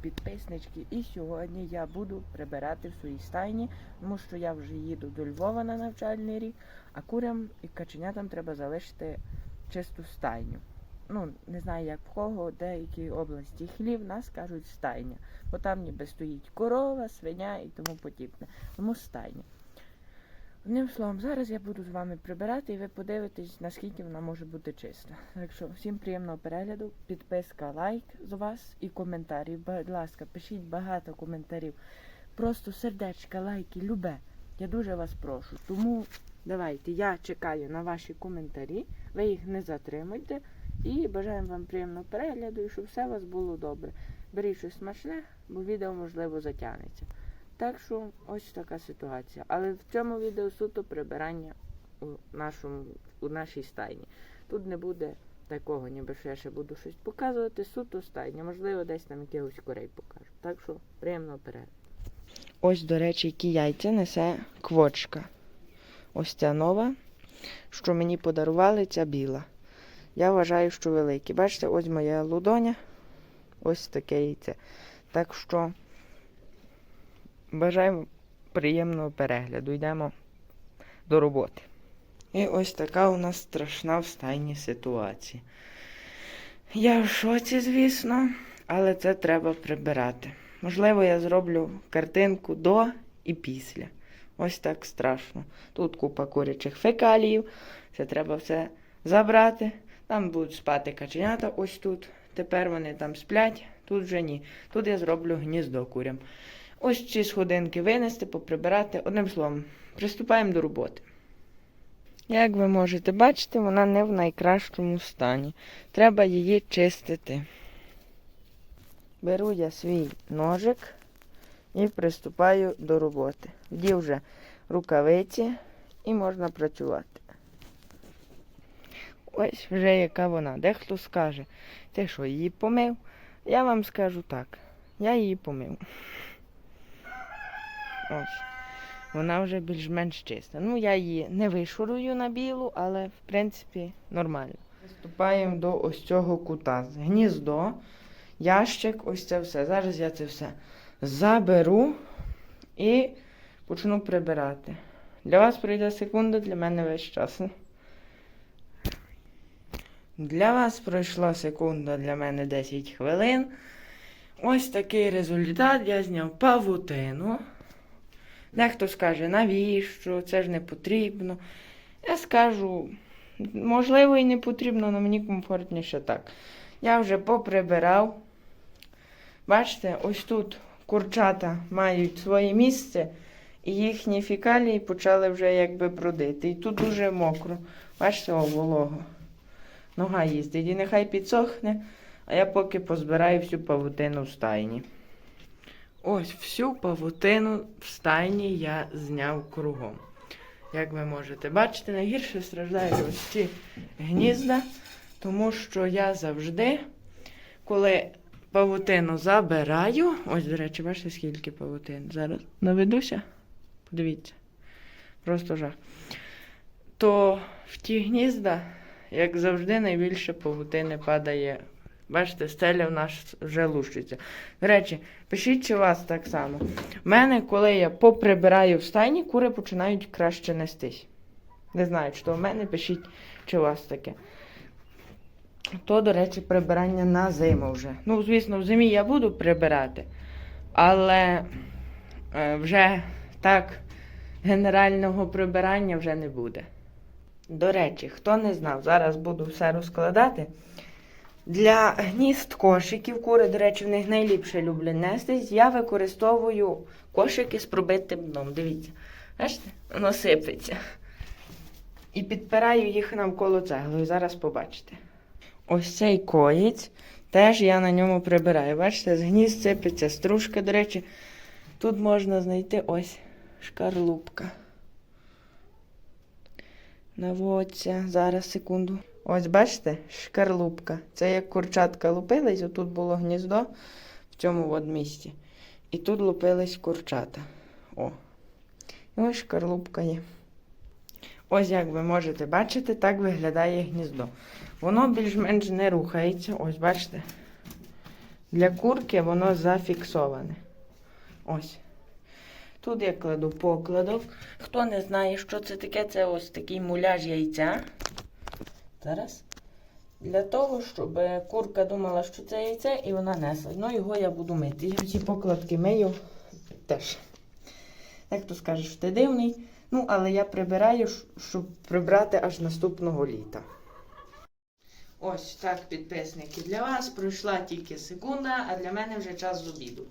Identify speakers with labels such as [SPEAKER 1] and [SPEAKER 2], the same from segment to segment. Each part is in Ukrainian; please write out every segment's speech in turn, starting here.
[SPEAKER 1] підписнички. І сьогодні я буду прибирати в своїй стайні, тому що я вже їду до Львова на навчальний рік, а курям і каченятам треба залишити чисту стайню. Ну, не знаю, як в кого, де якій області хлів, нас кажуть стайня. Бо там ніби стоїть корова, свиня і тому подібне. Тому стайня. Одним словом, зараз я буду з вами прибирати і ви подивитесь, наскільки вона може бути чиста. Так що всім приємного перегляду, підписка, лайк з вас і коментарі. Будь ласка, пишіть багато коментарів. Просто сердечка, лайки, любе. Я дуже вас прошу. Тому давайте, я чекаю на ваші коментарі, ви їх не затримуйте. І бажаємо вам приємного перегляду і щоб все у вас було добре. Беріть щось смачне, бо відео можливо затягнеться. Так що ось така ситуація. Але в цьому відео суто прибирання у, нашому, у нашій стайні. Тут не буде такого, ніби що я ще буду щось показувати. Суто стайня. Можливо, десь там якихось корей покажу. Так що приємного перегляду. Ось, до речі, які яйця несе квочка. Ось ця нова, що мені подарували, ця біла. Я вважаю, що великі. Бачите, ось моя лудоня. Ось таке яйце. Так що бажаємо приємного перегляду. Йдемо до роботи. І ось така у нас страшна в стайні ситуація. Я в шоці, звісно, але це треба прибирати. Можливо, я зроблю картинку до і після. Ось так страшно. Тут купа курячих фекаліїв. Це треба все забрати. Там будуть спати каченята ось тут. Тепер вони там сплять, тут вже ні. Тут я зроблю гніздо курям. Ось ці сходинки винести, поприбирати. Одним словом, приступаємо до роботи. Як ви можете бачити, вона не в найкращому стані. Треба її чистити. Беру я свій ножик і приступаю до роботи. Вдів вже рукавиці і можна працювати. Ось вже яка вона. Дехто скаже, ти що, її помив? Я вам скажу так. Я її помив. Ось. Вона вже більш-менш чиста. Ну, я її не вишурую на білу, але в принципі нормально. Приступаємо до ось цього кута. Гніздо, ящик, ось це все. Зараз я це все заберу і почну прибирати. Для вас пройде секунда, для мене весь час. Для вас пройшла секунда, для мене 10 хвилин. Ось такий результат. Я зняв павутину. Дехто скаже, навіщо, це ж не потрібно. Я скажу, можливо, і не потрібно, але мені комфортніше так. Я вже поприбирав. Бачите, ось тут курчата мають своє місце, і їхні фікалії почали вже якби бродити. І тут дуже мокро. Бачите, о, волого. Нога їздить. І нехай підсохне, а я поки позбираю всю павутину в стайні. Ось всю павутину в стайні я зняв кругом. Як ви можете бачити, найгірше страждають ось ці гнізда, тому що я завжди, коли павутину забираю, ось, до речі, бачите, скільки павутин. Зараз наведуся. Подивіться. Просто жах. То в ті гнізда, як завжди, найбільше павутини падає. Бачите, стеля в нас вже лущиться. До речі, пишіть, чи у вас так само. У мене, коли я поприбираю в стайні, кури починають краще нестись. Не знаю, чи то в мене пишіть, чи у вас таке. То, до речі, прибирання на зиму вже. Ну, звісно, в зимі я буду прибирати, але е, вже так генерального прибирання вже не буде. До речі, хто не знав, зараз буду все розкладати. Для гнізд кошиків, кури, до речі, в них найліпше люблять нестись. Я використовую кошики з пробитим дном. Дивіться, бачите, воно сипеться. І підпираю їх навколо цеглою. Зараз побачите. Ось цей коєць теж я на ньому прибираю. Бачите, з гнізд сипеться стружка, до речі, тут можна знайти ось шкарлупка. Наводься, зараз секунду. Ось бачите, шкарлупка. Це як курчатка лупились, отут було гніздо в цьому от місці. І тут лупились курчата. О. І ось шкарлупка є. Ось як ви можете бачити, так виглядає гніздо. Воно більш-менш не рухається. Ось бачите. Для курки воно зафіксоване. Ось. Тут я кладу покладок. Хто не знає, що це таке, це ось такий муляж яйця. Зараз. Для того, щоб курка думала, що це яйце, і вона несла. Ну, його я буду мити. Я ці покладки мию теж. Як то скажеш, що ти дивний. Ну, але я прибираю, щоб прибрати аж наступного літа. Ось так, підписники, для вас пройшла тільки секунда, а для мене вже час з обіду.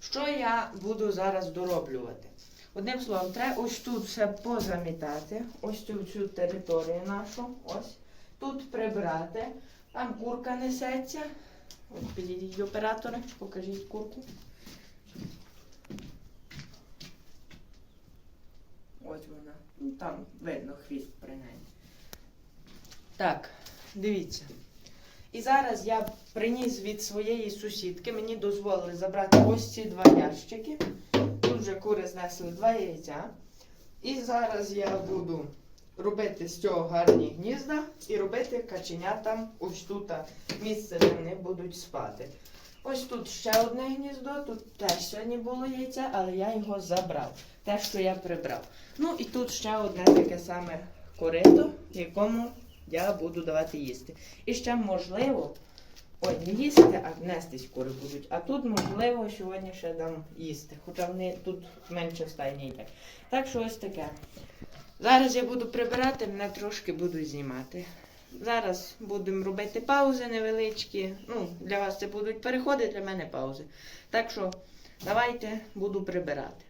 [SPEAKER 1] Що я буду зараз дороблювати? Одним словом, треба ось тут все позамітати, ось цю всю територію нашу, ось. Тут прибрати. Там курка несеться. От підійдіть оператори, покажіть курку. Ось вона. Ну, там видно хвіст при неї. Так, дивіться. І зараз я приніс від своєї сусідки, мені дозволили забрати ось ці два ящики. Тут вже кури знесли два яйця. І зараз я буду робити з цього гарні гнізда і робити каченятам ось тут місце, де вони будуть спати. Ось тут ще одне гніздо, тут теж сьогодні було яйце, але я його забрав. Те, що я прибрав. Ну і тут ще одне таке саме корито, якому я буду давати їсти. І ще можливо, ой, не їсти, а нестись кури будуть. А тут, можливо, сьогодні ще дам їсти. Хоча вони тут менше стайні їдять. Так що ось таке. Зараз я буду прибирати, мене трошки буду знімати. Зараз будемо робити паузи невеличкі. Ну, для вас це будуть переходи, для мене паузи. Так що давайте буду прибирати.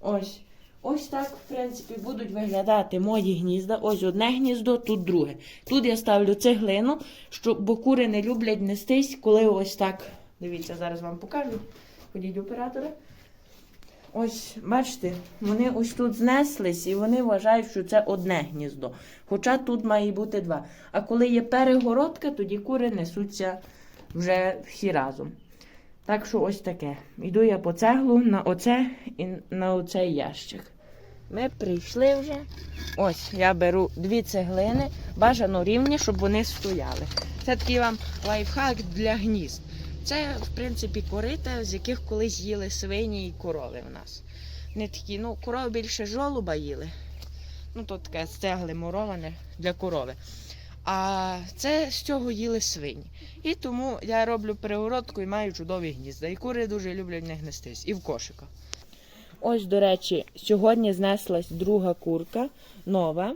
[SPEAKER 1] Ось. Ось так, в принципі, будуть виглядати мої гнізда. Ось одне гніздо, тут друге. Тут я ставлю цеглину, щоб, бо кури не люблять нестись, коли ось так. Дивіться, зараз вам покажу. Ходіть оператори. Ось, бачите, вони ось тут знеслись і вони вважають, що це одне гніздо. Хоча тут має бути два. А коли є перегородка, тоді кури несуться вже всі разом. Так що ось таке. Йду я по цеглу на оце і на оцей ящик. Ми прийшли вже. Ось я беру дві цеглини, бажано рівні, щоб вони стояли. Це такий вам лайфхак для гнізд. Це, в принципі, корита, з яких колись їли свині і корови в нас. Не такі, ну, корови більше жолуба їли. Ну, то таке з цегли муроване для корови. А це з цього їли свині. І тому я роблю перегородку і маю чудові гнізда. І кури дуже люблять в них нестись. І в кошиках. Ось, до речі, сьогодні знеслась друга курка, нова.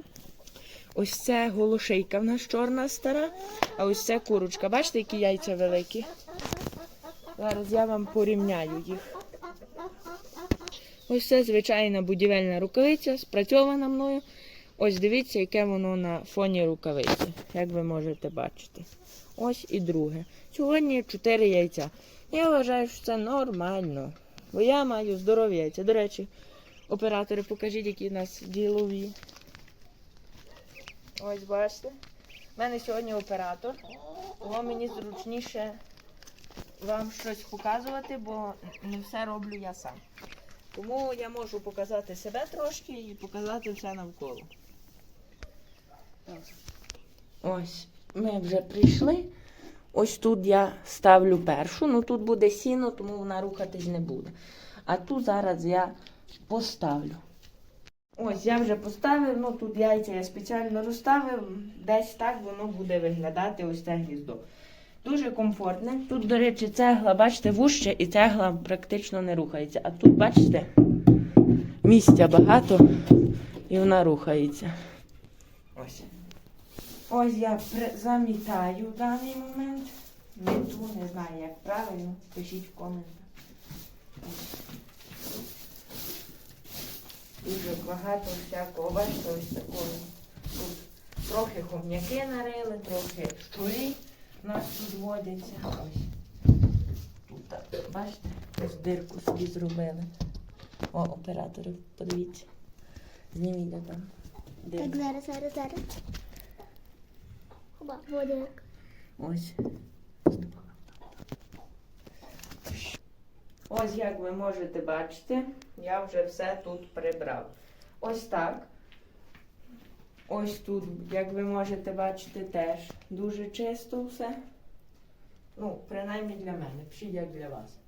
[SPEAKER 1] Ось це голошейка в нас чорна стара, а ось це курочка. Бачите, які яйця великі? Зараз я вам порівняю їх. Ось це звичайна будівельна рукавиця, спрацьована мною. Ось дивіться, яке воно на фоні рукавиці, як ви можете бачити. Ось і друге. Сьогодні 4 яйця. Я вважаю, що це нормально. Бо я маю здорові яйця. До речі, оператори, покажіть, які в нас ділові. Ось бачите. У мене сьогодні оператор. Тому мені зручніше вам щось показувати, бо не все роблю я сам. Тому я можу показати себе трошки і показати все навколо. Ось, ми вже прийшли. Ось тут я ставлю першу, ну тут буде сіно, тому вона рухатись не буде. А тут зараз я поставлю. Ось я вже поставив, ну тут яйця я спеціально розставив. Десь так воно буде виглядати ось це гніздо. Дуже комфортне. Тут, до речі, цегла, бачите, вужче і цегла практично не рухається. А тут, бачите, місця багато і вона рухається. Ось. Ось я замітаю в даний момент. Мету, не знаю, як правильно. Пишіть в коментах. Дуже багато всякого. Бачите, ось такого. Тут трохи хом'яки нарили, трохи щурі у нас тут водяться. Ось. Тут, так, бачите, ось дирку собі зробили. О, оператори, подивіться. Зніміть де там. Дирку.
[SPEAKER 2] Так, зараз, зараз, зараз. Хоба, водяк.
[SPEAKER 1] Ось. Ось як ви можете бачити, я вже все тут прибрав. Ось так. Ось тут, як ви можете бачити, теж дуже чисто все. Ну, принаймні для мене. Пишіть як для вас.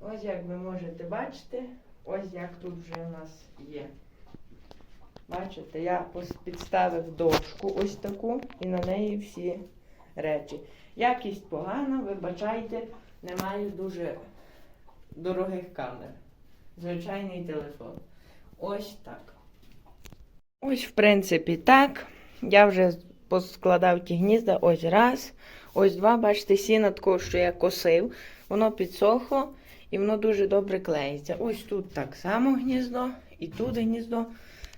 [SPEAKER 1] Ось як ви можете бачити, ось як тут вже у нас є. Бачите, я підставив дошку ось таку і на неї всі речі. Якість погана, вибачайте, не маю дуже дорогих камер. Звичайний телефон. Ось так. Ось, в принципі, так. Я вже поскладав ті гнізда. Ось раз. Ось два. Бачите, сіна такого, що я косив. Воно підсохло і воно дуже добре клеїться. Ось тут так само гніздо, і тут гніздо.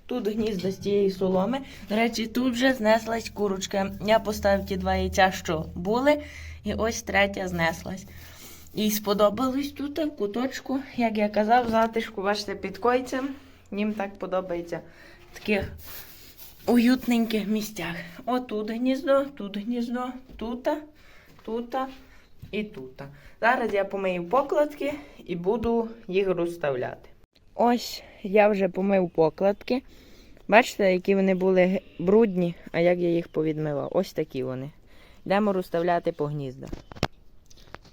[SPEAKER 1] Тут гнізда з тієї соломи. До речі, тут вже знеслась курочка. Я поставив ті два яйця, що були, і ось третя знеслась. Їй сподобалось тут в куточку, як я казав, затишку, бачите, під койцем. Їм так подобається таких уютненьких місцях. Отут гніздо, тут гніздо, тута, тута і тута. Зараз я помию покладки і буду їх розставляти. Ось я вже помив покладки. Бачите, які вони були брудні, а як я їх повідмивав. Ось такі вони. Йдемо розставляти по гніздах.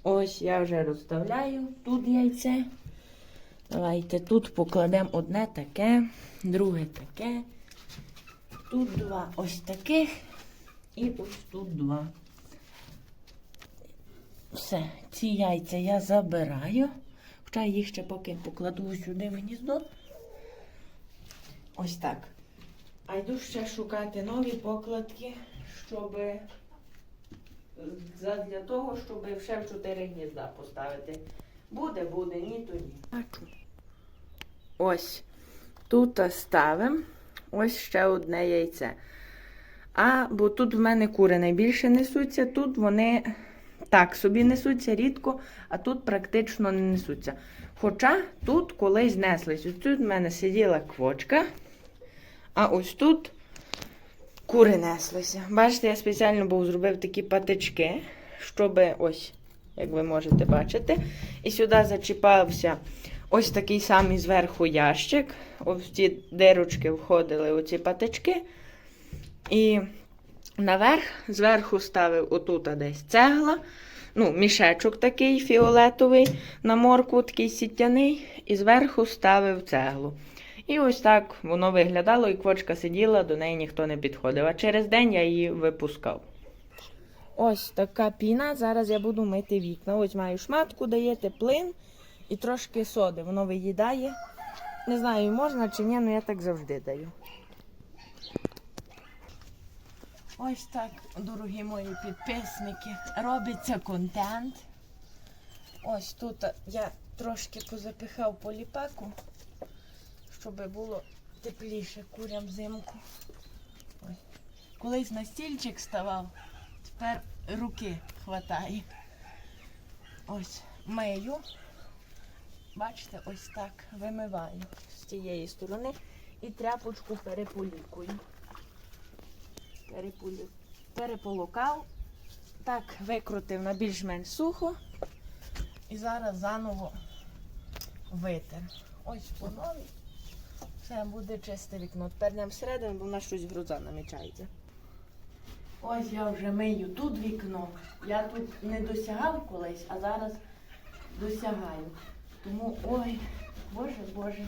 [SPEAKER 1] Ось я вже розставляю тут яйце. Давайте тут покладемо одне таке, друге таке. Тут два ось таких і ось тут два. Все, ці яйця я забираю. Хоча їх ще поки покладу сюди в гніздо. Ось так. А йду ще шукати нові покладки, щоб для того, щоб ще в чотири гнізда поставити. Буде, буде, ні, то ні. Ось тут ставимо ось ще одне яйце. А, бо тут в мене кури найбільше несуться, тут вони так собі несуться рідко, а тут практично не несуться. Хоча тут колись неслись. Ось тут в мене сиділа квочка, а ось тут кури неслися. Бачите, я спеціально був зробив такі патички, щоб ось, як ви можете бачити, і сюди зачіпався ось такий самий зверху ящик. Ось в ці дирочки входили оці патички. І наверх, зверху ставив отут десь цегла. Ну, мішечок такий фіолетовий на морку, такий сітяний, і зверху ставив цеглу. І ось так воно виглядало, і квочка сиділа, до неї ніхто не підходив. А через день я її випускав. Ось така піна. Зараз я буду мити вікна. Ось маю шматку, даєте плин і трошки соди. Воно виїдає. Не знаю, можна чи ні, але я так завжди даю. Ось так, дорогі мої підписники, робиться контент. Ось тут я трошки позапихав поліпеку, щоб було тепліше курям взимку. Колись на стільчик ставав, тепер руки хватає. Ось мию. Бачите, ось так вимиваю з цієї сторони і тряпочку переполікую перепулю- переполукав, так викрутив на більш-менш сухо і зараз заново витер. Ось по новій. Все буде чисте вікно. Тепер йдемо всередину, бо в нас щось груза намічається. Ось я вже мию тут вікно. Я тут не досягав колись, а зараз досягаю. Тому ой, боже, боже,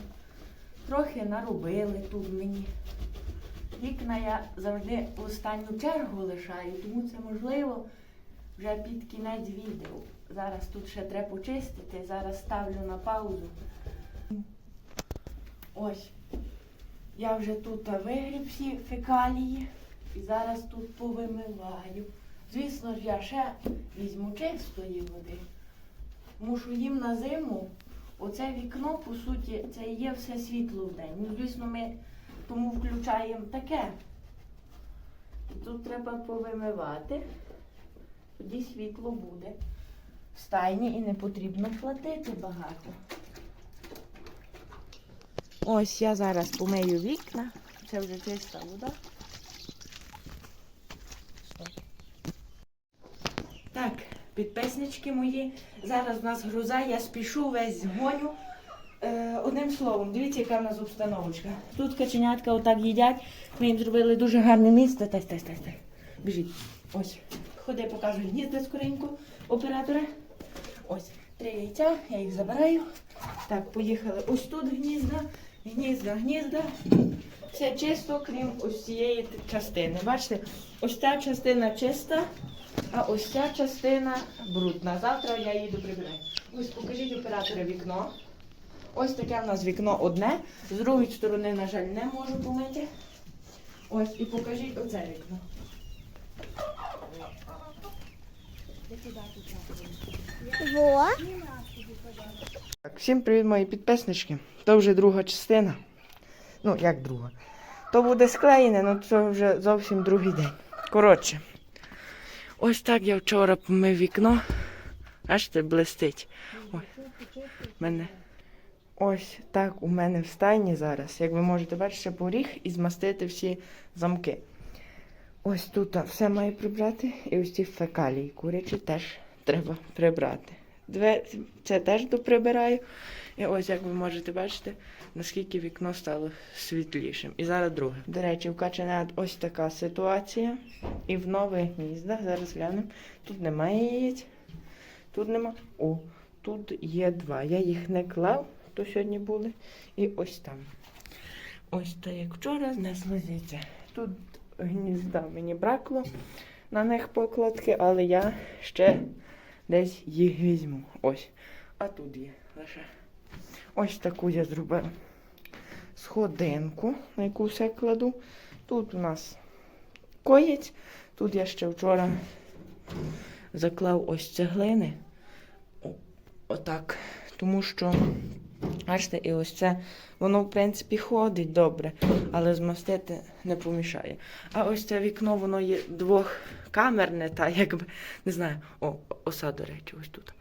[SPEAKER 1] трохи наробили тут мені. Вікна я завжди в останню чергу лишаю, тому це можливо вже під кінець відео. Зараз тут ще треба почистити, зараз ставлю на паузу. Ось. Я вже тут вигріб всі фекалії і зараз тут повимиваю. Звісно ж, я ще візьму чистої води. Мушу їм на зиму. Оце вікно, по суті, це і є все світло в день. Ну, звісно, ми тому включаємо таке. Тут треба повимивати, тоді світло буде в стайні і не потрібно платити багато. Ось я зараз помию вікна. Це вже чиста вода. Стоп. Так, підписнички мої. Зараз в нас груза, я спішу весь гоню. Е, одним словом, дивіться, яка в нас обстановочка. Тут каченятка отак їдять. Ми їм зробили дуже гарне місце. Тась, тась, тась, тась. Біжіть. Ось. Ходи, показуй гнізда скоренько, оператора. Ось. Три яйця, я їх забираю. Так, поїхали. Ось тут гнізда, гнізда, гнізда. Все чисто, крім ось цієї частини. Бачите, ось ця частина чиста, а ось ця частина брудна. Завтра я її прибираю. Ось покажіть оператора вікно. Ось таке в нас вікно одне. З другої сторони, на жаль, не можу помити. Ось, і покажіть оце вікно.
[SPEAKER 2] Во.
[SPEAKER 1] Всім привіт, мої підписнички. То вже друга частина. Ну, як друга. То буде склеєне, ну це вже зовсім другий день. Коротше, ось так я вчора помив вікно. Бачите, блистить. Ось. мене. Ось так у мене в стайні зараз. Як ви можете бачити, поріг і змастити всі замки. Ось тут все має прибрати. І ось ці фекалії курячі теж треба прибрати. Це теж доприбираю. І ось як ви можете бачити, наскільки вікно стало світлішим. І зараз друге. До речі, в каченят ось така ситуація. І в нових гніздах, зараз глянемо. Тут немає яєць. Тут нема. О, тут є два. Я їх не клав, то сьогодні були. І ось там. Ось так як вчора знесли звідси. Тут гнізда мені бракло на них покладки, але я ще десь їх візьму. Ось. А тут є лише. Ось таку я зробив сходинку, на яку все кладу. Тут у нас коєць. Тут я ще вчора заклав ось цеглини. Отак. Тому що, бачите, і ось це, воно, в принципі, ходить добре, але змастити не помішає. А ось це вікно, воно є двохкамерне, та якби, не знаю, о, оса, до речі, ось тут.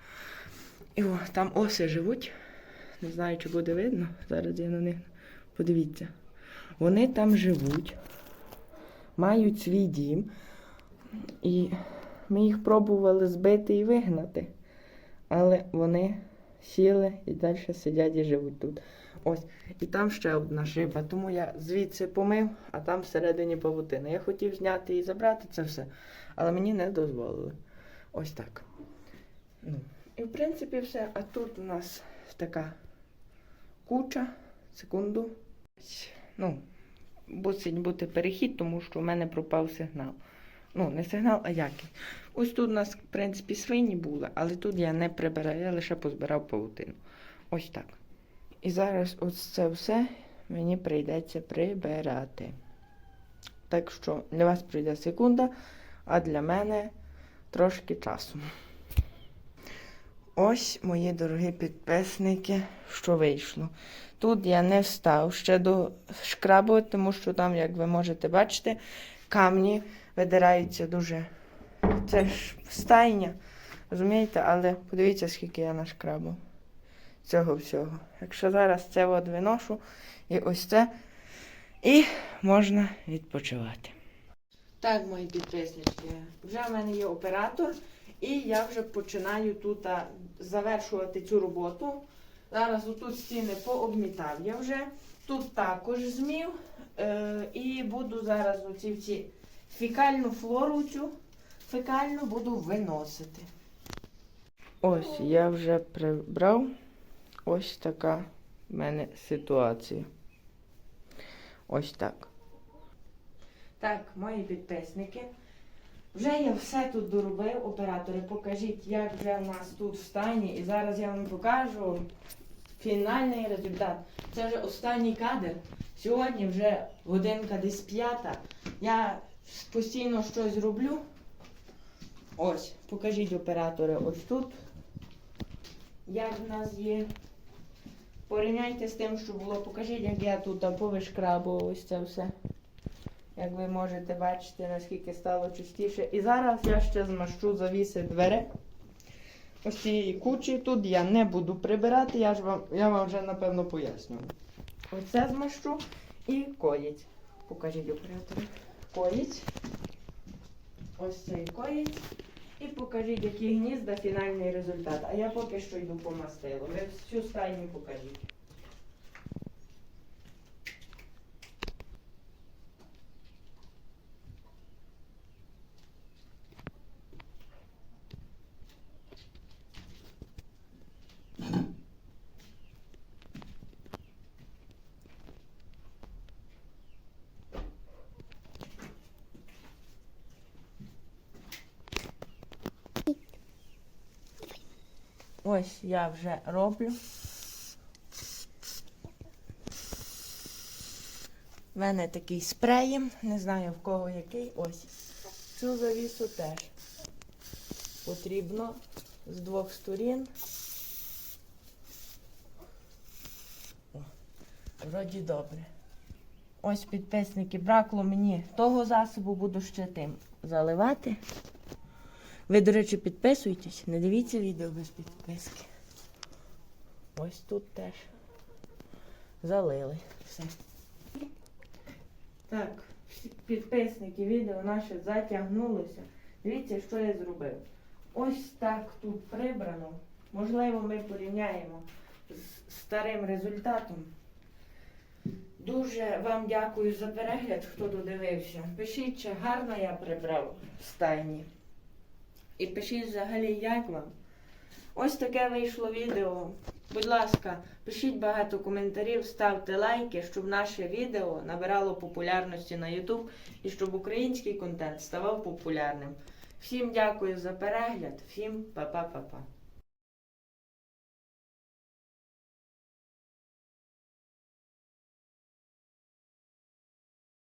[SPEAKER 1] І о, там оси живуть. Не знаю, чи буде видно. Зараз я на них подивіться. Вони там живуть, мають свій дім. І ми їх пробували збити і вигнати. Але вони сіли і далі сидять і живуть тут. Ось. І там ще одна шиба. Тому я звідси помив, а там всередині павутина. Я хотів зняти і забрати це все, але мені не дозволили. Ось так. Ну. І в принципі все. А тут у нас така куча. Секунду. Ну, мусить бути перехід, тому що в мене пропав сигнал. Ну, не сигнал, а який. Ось тут у нас, в принципі, свині були, але тут я не прибираю, я лише позбирав павутину. Ось так. І зараз ось це все мені прийдеться прибирати. Так що для вас прийде секунда, а для мене трошки часу. Ось, мої дорогі підписники, що вийшло. Тут я не встав ще до шкрабу, тому що там, як ви можете бачити, камні видираються дуже. Це ж стайня, розумієте, але подивіться, скільки я нашкрабав цього всього. Якщо зараз це от виношу і ось це, і можна відпочивати. Так, мої підписнички, вже в мене є оператор, і я вже починаю тут завершувати цю роботу. Зараз отут стіни пообмітав я вже. Тут також змів. Е, і буду зараз оці всі фікальну флору цю фекальну буду виносити. Ось я вже прибрав. Ось така в мене ситуація. Ось так. Так, мої підписники. Вже я все тут доробив, оператори. Покажіть, як вже в нас тут в стані. І зараз я вам покажу фінальний результат. Це вже останній кадр. Сьогодні вже годинка десь п'ята. Я постійно щось роблю. Ось, покажіть оператори ось тут. Як в нас є. Порівняйте з тим, що було. Покажіть, як я тут повишкрабував ось це все. Як ви можете бачити, наскільки стало чистіше. І зараз я ще змащу завіси двері. Ось цієї кучі тут я не буду прибирати, я, ж вам, я вам вже напевно поясню. Оце змащу і коїть. Покажіть оператори. Коїть. Ось цей коїть. І покажіть, які гнізда фінальний результат. А я поки що йду по мастилу. Ви всю стайню покажіть. Ось я вже роблю. У мене такий спреєм, не знаю в кого який. Ось. Цю завісу теж потрібно з двох сторін. Вроді добре. Ось підписники, бракло мені того засобу, буду ще тим заливати. Ви, до речі, підписуйтесь, не дивіться відео без підписки. Ось тут теж залили все. Так, підписники, відео наше затягнулося. Дивіться, що я зробив. Ось так тут прибрано. Можливо, ми порівняємо з старим результатом. Дуже вам дякую за перегляд, хто додивився. Пишіть, чи гарно я прибрав стайні. І пишіть взагалі, як вам. Ось таке вийшло відео. Будь ласка, пишіть багато коментарів, ставте лайки, щоб наше відео набирало популярності на YouTube і щоб український контент ставав популярним. Всім дякую за перегляд, всім па-па-па-па.